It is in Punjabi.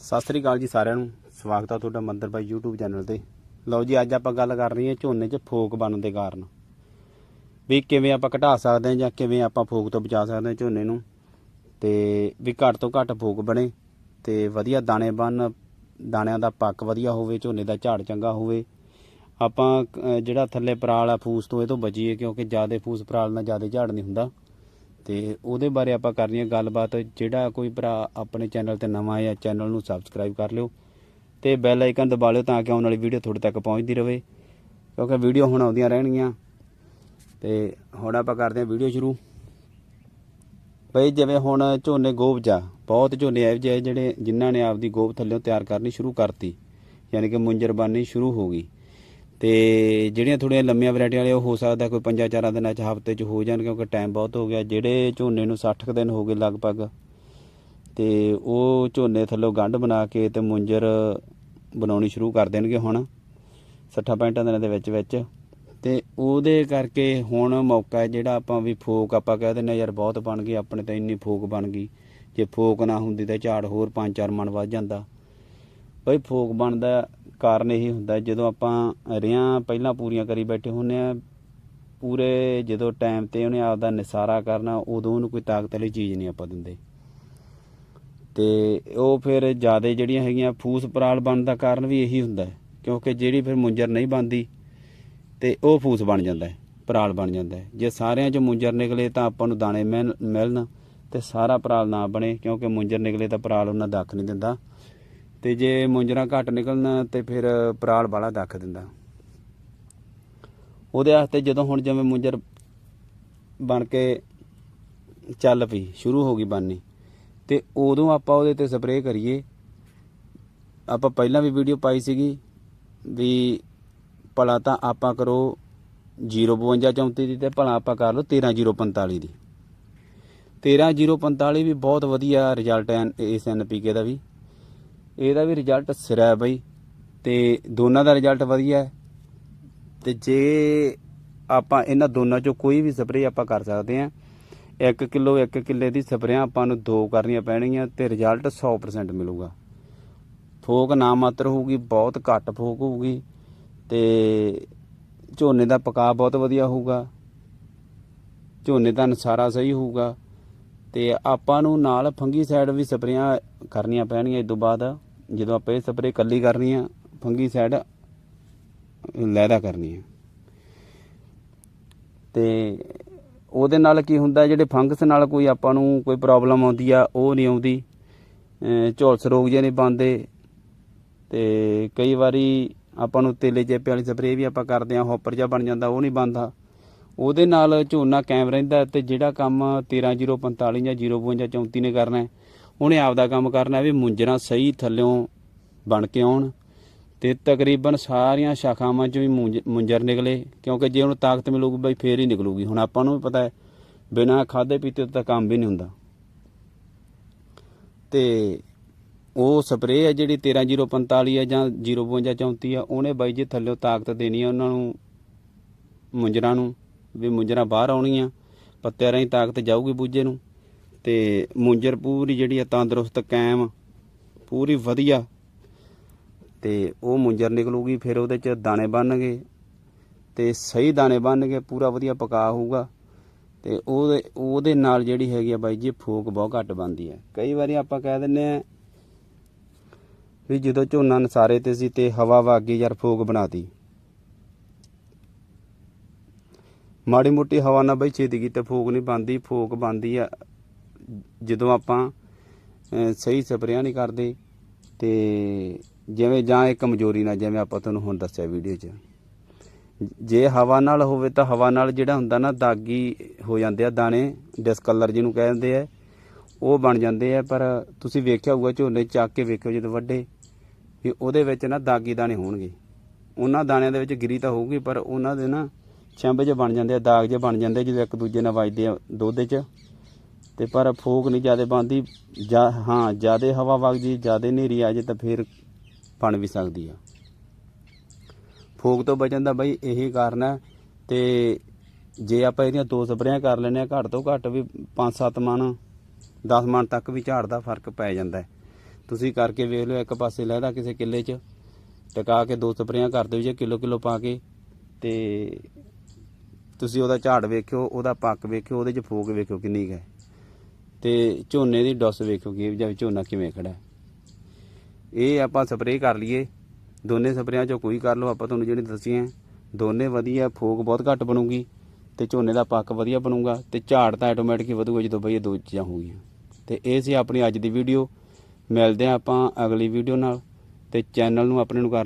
ਸਤਿ ਸ੍ਰੀ ਅਕਾਲ ਜੀ ਸਾਰਿਆਂ ਨੂੰ। ਸਵਾਗਤ ਆ ਤੁਹਾਡਾ ਮੰਦਰ ਬਾਈ YouTube ਚੈਨਲ ਤੇ। ਲਓ ਜੀ, ਅੱਜ ਆਪਾਂ ਗੱਲ ਕਰ ਰਹੀ ਹਾਂ ਝੋਨੇ 'ਚ ਫੋਕ ਬਣਨ ਦੇ ਕਾਰਨ। ਵੀ ਕਿਵੇਂ ਆਪਾਂ ਘਟਾ ਸਕਦੇ ਹਾਂ ਜਾਂ ਕਿਵੇਂ ਆਪਾਂ ਫੋਕ ਤੋਂ ਬਚਾ ਸਕਦੇ ਹਾਂ ਝੋਨੇ ਨੂੰ। ਤੇ ਵੀ ਘੱਟ ਤੋਂ ਘੱਟ ਫੋਕ ਬਣੇ ਤੇ ਵਧੀਆ ਦਾਣੇ ਬਣ, ਦਾਣਿਆਂ ਦਾ ਪੱਕ ਵਧੀਆ ਹੋਵੇ, ਝੋਨੇ ਦਾ ਝਾੜ ਚੰਗਾ ਹੋਵੇ। ਆਪਾਂ ਜਿਹੜਾ ਥੱਲੇ ਪਰਾਲ ਆ ਫੂਸ ਤੋਂ, ਇਹ ਤੋਂ ਬਚੀਏ ਕਿਉਂਕਿ ਜ਼ਿਆਦਾ ਫੂਸ ਪਰਾਲ ਨਾਲ ਜ਼ਿਆਦਾ ਝਾੜ ਨਹੀਂ ਹੁੰਦਾ। ਤੇ ਉਹਦੇ ਬਾਰੇ ਆਪਾਂ ਕਰਨੀ ਹੈ ਗੱਲਬਾਤ। ਜਿਹੜਾ ਕੋਈ ਭਰਾ ਆਪਣੇ ਚੈਨਲ ਤੇ ਨਵਾਂ ਹੈ ਚੈਨਲ ਨੂੰ ਸਬਸਕ੍ਰਾਈਬ ਕਰ ਲਿਓ ਤੇ ਬੈਲ ਆਈਕਨ ਦਬਾ ਲਿਓ ਤਾਂ ਕਿ ਆਉਣ ਵਾਲੀ ਵੀਡੀਓ ਤੁਹਾਡੇ ਤੱਕ ਪਹੁੰਚਦੀ ਰਹੇ। ਕਿਉਂਕਿ ਵੀਡੀਓ ਹੁਣ ਆਉਂਦੀਆਂ ਰਹਿਣਗੀਆਂ। ਤੇ ਹੁਣ ਆਪਾਂ ਕਰਦੇ ਹਾਂ ਵੀਡੀਓ ਸ਼ੁਰੂ। ਬਈ ਜਿਵੇਂ ਹੁਣ ਝੋਨੇ ਗੋਬ ਜਾ, ਬਹੁਤ ਝੋਨੇ ਇਹੋ ਜਿਹੇ ਆ ਜਿਹੜੇ ਜਿਨ੍ਹਾਂ ਨੇ ਆਪਦੀ ਗੋਬ ਥੱਲੇੋਂ ਤਿਆਰ ਕਰਨੀ ਸ਼ੁਰੂ ਕਰਤੀ। ਯਾਨੀ ਕਿ ਮੁੰਜਰ ਸ਼ੁਰੂ ਹੋ ਗਈ। ਤੇ ਜਿਹੜੀਆਂ ਥੋੜੀਆਂ ਲੰਮੀਆਂ ਵੈਰਾਈਟੀਆਂ ਵਾਲੇ ਉਹ ਹੋ ਸਕਦਾ ਕੋਈ ਪੰਜਾਂ ਚਾਰਾਂ ਦਿਨਾਂ ਚ ਹਫ਼ਤੇ ਚ ਹੋ ਜਾਣ, ਕਿਉਂਕਿ ਟਾਈਮ ਬਹੁਤ ਹੋ ਗਿਆ। ਜਿਹੜੇ ਝੋਨੇ ਨੂੰ 60 ਕੁ ਦਿਨ ਹੋ ਗਏ ਲਗਭਗ, ਤੇ ਉਹ ਝੋਨੇ ਥੱਲੋਂ ਗੰਢ ਬਣਾ ਕੇ ਤੇ ਮੁੰਜਰ ਬਣਾਉਣੀ ਸ਼ੁਰੂ ਕਰ ਦੇਣਗੇ ਹੁਣ 60 65 ਦਿਨਾਂ ਦੇ ਵਿੱਚ ਵਿੱਚ। ਤੇ ਉਹਦੇ ਕਰਕੇ ਹੁਣ ਮੌਕਾ ਹੈ ਜਿਹੜਾ ਆਪਾਂ ਵੀ ਫੋਕ ਆਪਾਂ ਕਹਿ ਦਿੰਦੇ ਹਾਂ, ਯਾਰ ਬਹੁਤ ਬਣ ਗਈ, ਆਪਣੇ ਤਾਂ ਇੰਨੀ ਫੋਕ ਬਣ ਗਈ। ਜੇ ਫੋਕ ਨਾ ਹੁੰਦੀ ਤਾਂ ਝਾੜ ਹੋਰ 5-4 ਮਣ ਵੱਧ ਜਾਂਦਾ। ਬਈ ਫੋਕ ਬਣਦਾ ਕਾਰਨ ਇਹੀ ਹੁੰਦਾ ਜਦੋਂ ਆਪਾਂ ਰਿਆਂ ਪਹਿਲਾਂ ਪੂਰੀਆਂ ਕਰੀ ਬੈਠੇ ਹੁੰਨੇ ਆ ਪੂਰੇ ਜਦੋਂ ਟਾਈਮ ਤੇ ਉਹਨੇ ਆਪਦਾ ਨਿਸਾਰਾ ਕਰਨਾ, ਉਦੋਂ ਉਹਨੂੰ ਕੋਈ ਤਾਕਤ ਵਾਲੀ ਚੀਜ਼ ਨਹੀਂ ਆਪਾਂ ਦਿੰਦੇ। ਤੇ ਉਹ ਫਿਰ ਜ਼ਿਆਦਾ ਜਿਹੜੀਆਂ ਹੈਗੀਆਂ ਫੂਸ ਪਰਾਲ ਬਣਨ ਦਾ ਕਾਰਨ ਵੀ ਇਹੀ ਹੁੰਦਾ ਕਿਉਂਕਿ ਜਿਹੜੀ ਫਿਰ ਮੁੰਜਰ ਨਹੀਂ ਬਣਦੀ, ਤੇ ਉਹ ਫੂਸ ਬਣ ਜਾਂਦਾ ਪਰਾਲ ਬਣ ਜਾਂਦਾ ਜੇ ਸਾਰਿਆਂ 'ਚ ਮੁੰਜਰ ਨਿਕਲੇ ਤਾਂ ਆਪਾਂ ਨੂੰ ਦਾਣੇ ਮਿਲ- ਮਿਲਣ ਤੇ ਸਾਰਾ ਪਰਾਲ ਨਾ ਬਣੇ, ਕਿਉਂਕਿ ਮੁੰਜਰ ਨਿਕਲੇ ਤਾਂ ਪਰਾਲ ਉਹਨਾਂ ਦੱਖ ਨਹੀਂ ਦਿੰਦਾ। ਤੇ ਜੇ ਮੁੰਜਰਾਂ ਘੱਟ ਨਿਕਲਣ ਤੇ ਫਿਰ ਪਰਾਲ ਵਾਲਾ ਦੱਖ ਦਿੰਦਾ। ਉਹਦੇ ਵਾਸਤੇ ਜਦੋਂ ਹੁਣ ਜਿਵੇਂ ਮੁੰਜਰ ਬਣ ਕੇ ਚੱਲ ਪਈ, ਸ਼ੁਰੂ ਹੋ ਗਈ ਬਣਨੀ, ਤੇ ਉਦੋਂ ਆਪਾਂ ਉਹਦੇ ਤੇ ਸਪਰੇਅ ਕਰੀਏ। ਆਪਾਂ ਪਹਿਲਾਂ ਵੀ ਵੀਡੀਓ ਪਾਈ ਸੀਗੀ ਵੀ ਭਲਾ ਤਾਂ ਆਪਾਂ ਕਰੋ 052 34 ਦੀ ਤੇ ਭਲਾ ਆਪਾਂ ਕਰ ਲਓ 13045 ਦੀ। 13045 ਵੀ ਬਹੁਤ ਵਧੀਆ ਰਿਜ਼ਲਟ ਹੈ ਇਸ ਐਨਪੀਕੇ ਦਾ ਵੀ। ਇਹਦਾ ਵੀ ਰਿਜ਼ਲਟ ਸਿਰਾ ਹੈ ਬਈ ਤੇ ਦੋਨਾਂ ਦਾ ਰਿਜ਼ਲਟ ਵਧੀਆ ਹੈ। ਤੇ ਜੇ ਆਪਾਂ ਇਹਨਾਂ ਦੋਨਾਂ ਚੋਂ ਕੋਈ ਵੀ ਸਪਰੇਅ ਆਪਾਂ ਕਰ ਸਕਦੇ ਹਾਂ 1 ਕਿਲੋ 1 ਕਿੱਲੇ ਦੀ ਸਪਰੇਆਂ ਆਪਾਂ ਨੂੰ ਦੋ ਕਰਨੀਆਂ ਪੈਣਗੀਆਂ ਤੇ ਰਿਜ਼ਲਟ 100% ਮਿਲੂਗਾ। ਫੋਕ ਨਾ ਮਾਤਰ ਹੋਊਗੀ, ਬਹੁਤ ਘੱਟ ਫੋਕ ਹੋਊਗੀ ਤੇ ਝੋਨੇ ਦਾ ਪਕਾ ਬਹੁਤ ਵਧੀਆ ਹੋਊਗਾ। ਝੋਨੇ ਦਾ ਨਸਾਰਾ ਸਹੀ ਹੋਊਗਾ ਤੇ ਆਪਾਂ ਨੂੰ ਨਾਲ ਫੰਗੀ ਸਾਈਡ ਵੀ ਸਪਰੇਆਂ ਕਰਨੀਆਂ ਪੈਣਗੀਆਂ ਇਸ ਤੋਂ ਬਾਅਦ। ਜਦੋਂ ਆਪਾਂ ਇਹ ਸਪਰੇਅ ਇਕੱਲੀ ਕਰਨੀ ਆ, ਫੰਗੀ ਸਾਈਡ ਲੈਦਾ ਕਰਨੀ ਆ। ਤੇ ਉਹਦੇ ਨਾਲ ਕੀ ਹੁੰਦਾ, ਜਿਹੜੇ ਫੰਗਸ ਨਾਲ ਕੋਈ ਆਪਾਂ ਨੂੰ ਕੋਈ ਪ੍ਰੋਬਲਮ ਆਉਂਦੀ ਆ, ਉਹ ਨਹੀਂ ਆਉਂਦੀ। ਅਹ ਝੁਲਸ ਰੋਗ ਜੇ ਨਹੀਂ ਬੰਦੇ ਤੇ ਕਈ ਵਾਰੀ ਆਪਾਂ ਨੂੰ ਤੇਲੇ ਚੇਪੇ ਵਾਲੀ ਸਪਰੇਅ ਵੀ ਆਪਾਂ ਕਰਦੇ ਆ, ਹੌਪਰ ਜਿਹਾ ਬਣ ਜਾਂਦਾ, ਉਹ ਨਹੀਂ ਬੰਦਾ ਉਹਦੇ ਨਾਲ ਝੋਨਾ ਕਾਇਮ ਰਹਿੰਦਾ ਤੇ ਜਿਹੜਾ ਕੰਮ 13045 ਜਾਂ 052 34 ਨੇ ਕਰਨਾ ਉਹਨੇ ਆਪਦਾ ਕੰਮ ਕਰਨਾ ਵੀ ਮੁੰਜਰਾ ਸਹੀ ਥੱਲਿਓਂ ਬਣ ਕੇ ਆਉਣ ਤੇ ਤਕਰੀਬਨ ਸਾਰੀਆਂ ਸ਼ਾਖਾਵਾਂ ਚੋਂ ਵੀ ਮੁੰਜ- ਮੁੰਜਰ ਨਿਕਲੇ, ਕਿਉਂਕਿ ਜੇ ਉਹਨੂੰ ਤਾਕਤ ਮਿਲੂਗੀ ਬਈ ਫੇਰ ਹੀ ਨਿਕਲੂਗੀ। ਹੁਣ ਆਪਾਂ ਨੂੰ ਵੀ ਪਤਾ ਹੈ, ਬਿਨਾਂ ਖਾਦੇ ਪੀਤੇ ਤਾਂ ਕੰਮ ਵੀ ਨਹੀਂ ਹੁੰਦਾ। ਤੇ ਉਹ ਸਪਰੇਅ ਹੈ ਜਿਹੜੀ 13045 ਹੈ ਜਾਂ 052 34 ਆ ਉਹਨੇ ਬਾਈ ਜੀ ਥੱਲਿਓਂ ਤਾਕਤ ਦੇਣੀ ਆ ਉਹਨਾਂ ਨੂੰ, ਮੁੰਜਰਾਂ ਨੂੰ, ਵੀ ਮੁੰਜਰਾਂ ਬਾਹਰ ਆਉਣਗੀਆਂ, ਪੱਤਿਆਂ ਰਾਹੀਂ ਤਾਕਤ ਜਾਊਗੀ ਬੂਝੇ ਨੂੰ। ਤੇ ਮੁੰਜਰ ਪੂਰੀ ਜਿਹੜੀ ਆ ਤੰਦਰੁਸਤ, ਕਾਇਮ, ਪੂਰੀ ਵਧੀਆ। ਤੇ ਉਹ ਮੁੰਜਰ ਨਿਕਲੂਗੀ, ਫਿਰ ਉਹਦੇ ਚ ਦਾਣੇ ਬਣਨਗੇ। ਤੇ ਸਹੀ ਦਾਣੇ ਬਣਨਗੇ, ਪੂਰਾ ਵਧੀਆ ਪਕਾ ਹੋਊਗਾ। ਤੇ ਉਹਦੇ ਉਹਦੇ ਨਾਲ ਜਿਹੜੀ ਹੈਗੀ ਆ ਬਾਈ ਜੀ, ਫੋਕ ਬਹੁਤ ਘੱਟ ਬਣਦੀ ਹੈ। ਕਈ ਵਾਰੀ ਆਪਾਂ ਕਹਿ ਦਿੰਨੇ ਆ ਵੀ ਜਦੋਂ ਝੋਨਾ ਨਸਾਰੇ ਤੇ ਸੀ ਤੇ ਹਵਾ ਵਾਗੀ ਯਾਰ ਫੂਕ ਬਣਾਤੀ। ਮਾੜੀ ਮੋਟੀ ਹਵਾ ਨਾਲ ਬਈ ਛੇਤੀ ਕੀਤੇ ਫੂਕ ਨਹੀਂ ਬਣਦੀ, ਫੋਕ ਬਣਦੀ ਆ। ਜਦੋਂ ਆਪਾਂ ਸਹੀ ਸਪਰੇਆਂ ਨਹੀਂ ਕਰਦੇ ਤੇ ਜਿਵੇਂ ਜਾਂ ਇਹ ਕਮਜ਼ੋਰੀ ਨਾਲ, ਜਿਵੇਂ ਆਪਾਂ ਤੁਹਾਨੂੰ ਹੁਣ ਦੱਸਿਆ ਵੀਡੀਓ 'ਚ, ਜੇ ਹਵਾ ਨਾਲ ਹੋਵੇ ਤਾਂ ਹਵਾ ਨਾਲ ਜਿਹੜਾ ਹੁੰਦਾ ਨਾ ਦਾਗੀ ਹੋ ਜਾਂਦੇ ਆ, ਦਾਣੇ ਡਿਸਕਲਰ ਜਿਹਨੂੰ ਕਹਿੰਦੇ ਆ, ਉਹ ਬਣ ਜਾਂਦੇ ਆ, ਪਰ ਤੁਸੀਂ ਵੇਖਿਆ ਹੋਊਗਾ ਝੋਨੇ ਚੱਕ ਕੇ ਵੇਖਿਓ ਜਦੋਂ ਵੱਡੇ, ਵੀ ਉਹਦੇ ਵਿੱਚ ਨਾ ਦਾਗੀ ਦਾਣੇ ਹੋਣਗੇ। ਉਹਨਾਂ ਦਾਣਿਆਂ ਦੇ ਵਿੱਚ ਗਿਰੀ ਤਾਂ ਹੋਊਗੀ, ਪਰ ਉਹਨਾਂ ਦੇ ਨਾ ਛੰਬ ਜਿਹੇ ਬਣ ਜਾਂਦੇ ਆ, ਦਾਗ ਜੇ ਬਣ ਜਾਂਦੇ ਜਦੋਂ ਇੱਕ ਦੂਜੇ ਨਾਲ ਵੱਜਦੇ ਆ ਦੁੱਧ 'ਚ। ਤੇ ਪਰ ਫੋਕ ਨਹੀਂ ਜ਼ਿਆਦਾ ਬਣਦੀ ਜਾਂ ਹਾਂ, ਜ਼ਿਆਦਾ ਹਵਾ ਵਗ ਜੀ, ਜ਼ਿਆਦਾ ਹਨੇਰੀ ਆ ਜੇ ਤਾਂ ਫਿਰ ਬਣ ਵੀ ਸਕਦੀ ਆ। ਫੂਕ ਤੋਂ ਬਚਣ ਦਾ ਬਈ ਇਹੀ ਕਾਰਨ ਹੈ ਤੇ ਜੇ ਆਪਾਂ ਇਹਦੀਆਂ ਦੋ ਸਪਰੇਆਂ ਕਰ ਲੈਨੇ ਆ, ਘੱਟ ਤੋਂ ਘੱਟ ਵੀ 5-7 ਮਣ 10 ਮਣ ਤੱਕ ਵੀ ਝਾੜ ਦਾ ਫ਼ਰਕ ਪੈ ਜਾਂਦਾ ਤੁਸੀਂ ਕਰਕੇ ਵੇਖ ਲਿਓ, ਇੱਕ ਪਾਸੇ ਲਹਿਦਾ ਕਿਸੇ ਕਿੱਲੇ 'ਚ, ਟਿਕਾ ਕੇ ਦੋ ਸਪਰੇਆਂ ਕਰ ਦਿਓ ਜੇ ਕਿਲੋ ਕਿਲੋ ਪਾ ਕੇ, ਤੇ ਤੁਸੀਂ ਉਹਦਾ ਝਾੜ ਵੇਖਿਓ, ਉਹਦਾ ਪੱਕ ਵੇਖਿਓ, ਉਹਦੇ 'ਚ ਫੂਕ ਵੇਖਿਓ ਕਿੰਨੀ ਕੁ ਹੈ। ਤੇ ਝੋਨੇ ਦੀ ਡੋਸ ਵੇਖਿਓ ਕਿ ਜਾਂ ਝੋਨਾ ਕਿਵੇਂ ਖੜਾ ਇਹ ਆਪਾਂ ਸਪਰੇਅ ਕਰ ਲਈਏ। ਦੋਨੇ ਸਪਰੇਆਂ ਚੋਂ ਕੋਈ ਕਰ ਲਓ, ਆਪਾਂ ਤੁਹਾਨੂੰ ਜਿਹੜੇ ਦੱਸੀਆਂ ਦੋਨੇ ਵਧੀਆ, ਫੋਕ ਬਹੁਤ ਘੱਟ ਬਣੂਗੀ ਤੇ ਝੋਨੇ ਦਾ ਪੱਕ ਵਧੀਆ ਬਣੂਗਾ ਤੇ ਝਾੜ ਤਾਂ ਆਟੋਮੈਟਿਕ ਹੀ ਵਧੂਗਾ ਜਦੋਂ ਬਈ ਇਹ ਦੋ ਚੀਜ਼ਾਂ ਹੋਗੀਆਂ ਤੇ ਇਹ ਸੀ ਆਪਣੀ ਅੱਜ ਦੀ ਵੀਡੀਓ ਮਿਲਦੇ ਹਾਂ ਆਪਾਂ ਅਗਲੀ ਵੀਡੀਓ ਨਾਲ ਤੇ ਚੈਨਲ ਨੂੰ ਆਪਣੇ ਨੂੰ ਕਰ